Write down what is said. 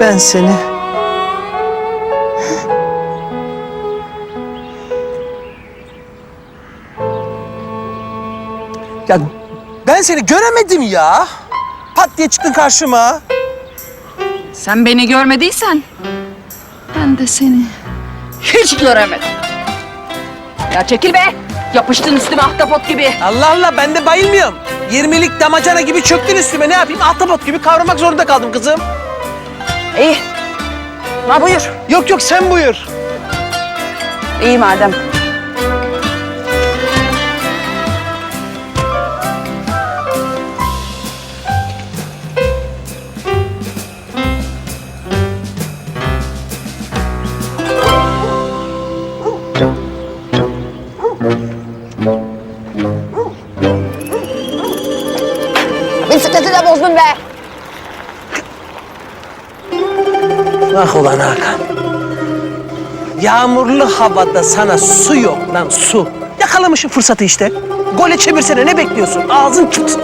Ben seni... Ya ben seni göremedim ya. Pat diye çıktın karşıma. Sen beni görmediysen ben de seni hiç göremedim. Ya çekil be. Yapıştın üstüme ahtapot gibi. Allah Allah ben de bayılmıyorum. 20'lik damacana gibi çöktün üstüme ne yapayım? Ahtapot gibi kavramak zorunda kaldım kızım. İyi. Ma buyur. Yok yok sen buyur. İyi madem. Bisikleti de bozdun be. Ah ulan Hakan. Yağmurlu havada sana su yok lan su. Yakalamışsın fırsatı işte. Gole çevirsene ne bekliyorsun? Ağzın tut.